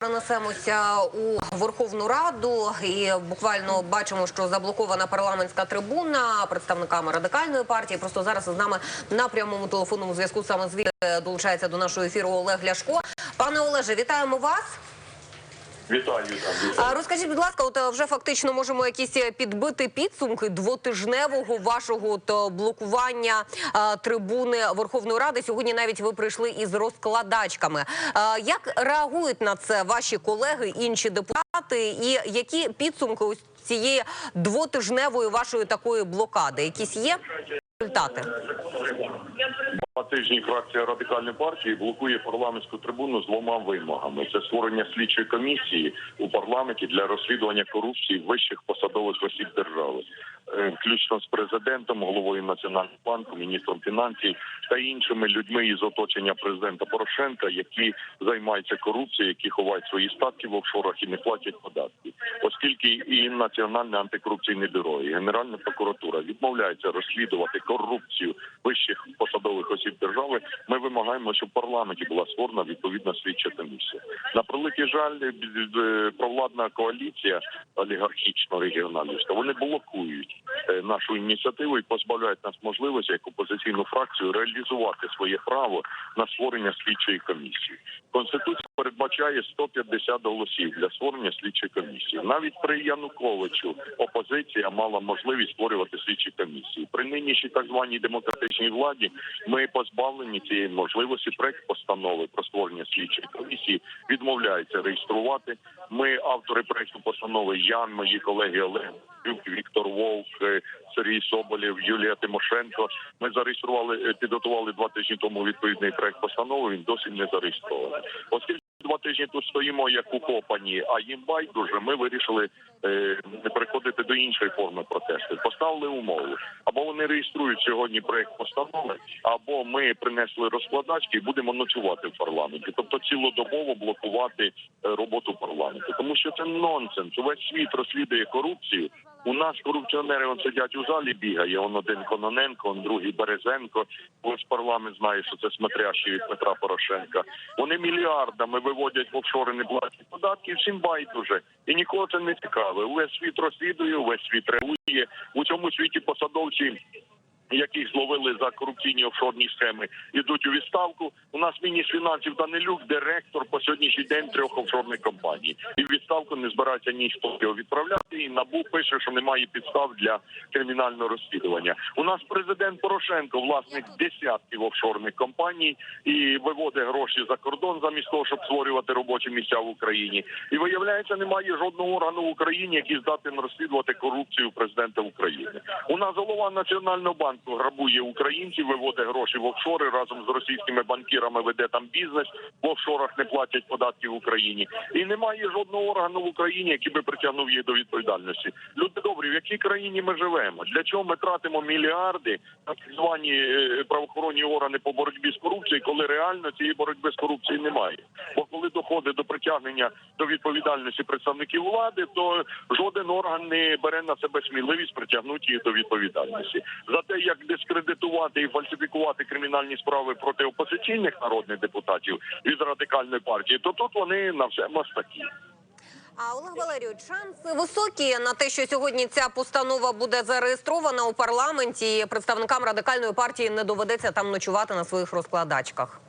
Перенесемося у Верховну Раду і буквально бачимо, що заблокована парламентська трибуна представниками радикальної партії. Просто зараз з нами на прямому телефонному зв'язку саме звідти долучається до нашого ефіру Олег Ляшко. Пане Олеже, вітаємо вас. Вітаю там. А розкажіть, будь ласка, от е, вже фактично можемо якісь е, підбити підсумки двотижневого вашого от, е, блокування е, трибуни Верховної Ради. Сьогодні навіть ви прийшли із розкладачками. Е, Як реагують на це ваші колеги, інші депутати, і які підсумки ось цієї двотижневої вашої такої блокади? Якісь є результати? Два тижні фракція радикальної партії блокує парламентську трибуну з двома вимогами: це створення слідчої комісії у парламенті для розслідування корупції вищих посадових осіб держави, е, включно з президентом, головою національного банку, міністром фінансів та іншими людьми із оточення президента Порошенка, які займаються корупцією, які ховають свої статки в офшорах і не платять податки, оскільки і національне антикорупційне бюро, і генеральна прокуратура відмовляються розслідувати корупцію вищих посадових осіб держави. Ми вимагаємо, щоб в парламенті була створена відповідна слідча комісія. На превеликий жаль, провладна коаліція олігархічно-регіоналівська вони блокують е, нашу ініціативу і позбавляють нас можливості як опозиційну фракцію реалізувати своє право на створення слідчої комісії. Конституція передбачає 150 голосів для створення слідчої комісії. Навіть при Януковичу опозиція мала можливість створювати слідчі комісії. При нинішній так званій демократичній владі ми позбавлені цієї можливості. Проект постанови про створення слідчої комісії відмовляється реєструвати. Ми автори проекту постанови Ян, мої колеги Олег Віктор Вовк, е, Сергій Соболєв, Юлія Тимошенко. Ми зареєстрували, е, підготували два тижні тому відповідний проект постанови. Він досі не зареєстрований. Оскільки два тижні тут стоїмо як укопані, а їм байдуже. Ми вирішили е, переходити до іншої форми протесту. Поставили умову або вони реєструють сьогодні проект постанови, або ми принесли розкладачки і будемо ночувати в парламенті, тобто цілодобово блокувати е, роботу парламенту, тому що це нонсенс. Увесь світ розслідує корупцію. У нас корупціонери он сидять у залі, бігає. Он один Кононенко, он другий Березенко. Ось парламент знає, що це смотрящі від Петра Порошенка. Вони мільярдами виводять в офшори не податки. Всім байдуже, і нікого це не цікаве. Увесь світ розслідує, увесь світ реагує. У цьому світі посадовці. Яких зловили за корупційні офшорні схеми, ідуть у відставку. У нас міністр фінансів Данилюк, директор по сьогоднішній день трьох офшорних компаній, і в відставку не збирається ніхто його відправляти. І набу пише, що немає підстав для кримінального розслідування. У нас президент Порошенко, власник десятків офшорних компаній, і виводить гроші за кордон замість того, щоб створювати робочі місця в Україні. І виявляється, немає жодного органу в Україні, який здатен розслідувати корупцію президента України. У нас голова національного банку грабує українців, виводить гроші в офшори разом з російськими банкірами. Веде там бізнес в офшорах, не платять податки в Україні. І немає жодного органу в Україні, який би притягнув їх до відповідальності. Люди добрі, в якій країні ми живемо? Для чого ми тратимо мільярди на так звані е, правоохоронні органи по боротьбі з корупцією, коли реально цієї боротьби з корупцією немає? Бо коли доходить до притягнення до відповідальності представників влади, то жоден орган не бере на себе сміливість притягнути їх до відповідальності за те, як дискредитувати і фальсифікувати кримінальні справи проти опозиційних народних депутатів від радикальної партії, то тут вони на все мастакі. А Олег Валерійович, шанси високі на те, що сьогодні ця постанова буде зареєстрована у парламенті. і Представникам радикальної партії не доведеться там ночувати на своїх розкладачках.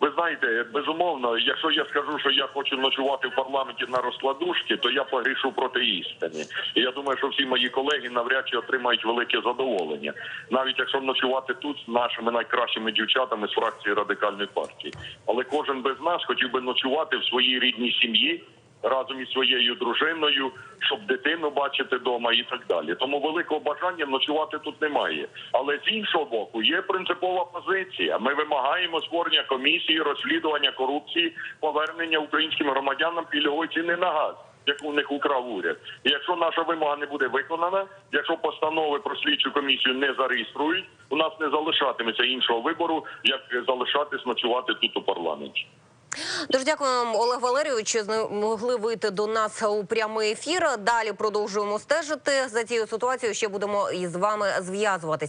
Ви знаєте, безумовно, якщо я скажу, що я хочу ночувати в парламенті на розкладушки, то я погрішу проти істини. І я думаю, що всі мої колеги навряд чи отримають велике задоволення, навіть якщо ночувати тут з нашими найкращими дівчатами з фракції радикальної партії. Але кожен без нас хотів би ночувати в своїй рідній сім'ї. Разом із своєю дружиною, щоб дитину бачити вдома і так далі. Тому великого бажання ночувати тут немає. Але з іншого боку є принципова позиція. Ми вимагаємо створення комісії розслідування корупції, повернення українським громадянам пільгової ціни на газ. Яку в них украв уряд, і якщо наша вимога не буде виконана, якщо постанови про слідчу комісію не зареєструють, у нас не залишатиметься іншого вибору, як залишатись ночувати тут у парламенті. Дякую вам, Олег Валерійович, що змогли вийти до нас у прямий ефір. Далі продовжуємо стежити за цією ситуацією. Ще будемо із вами зв'язуватися.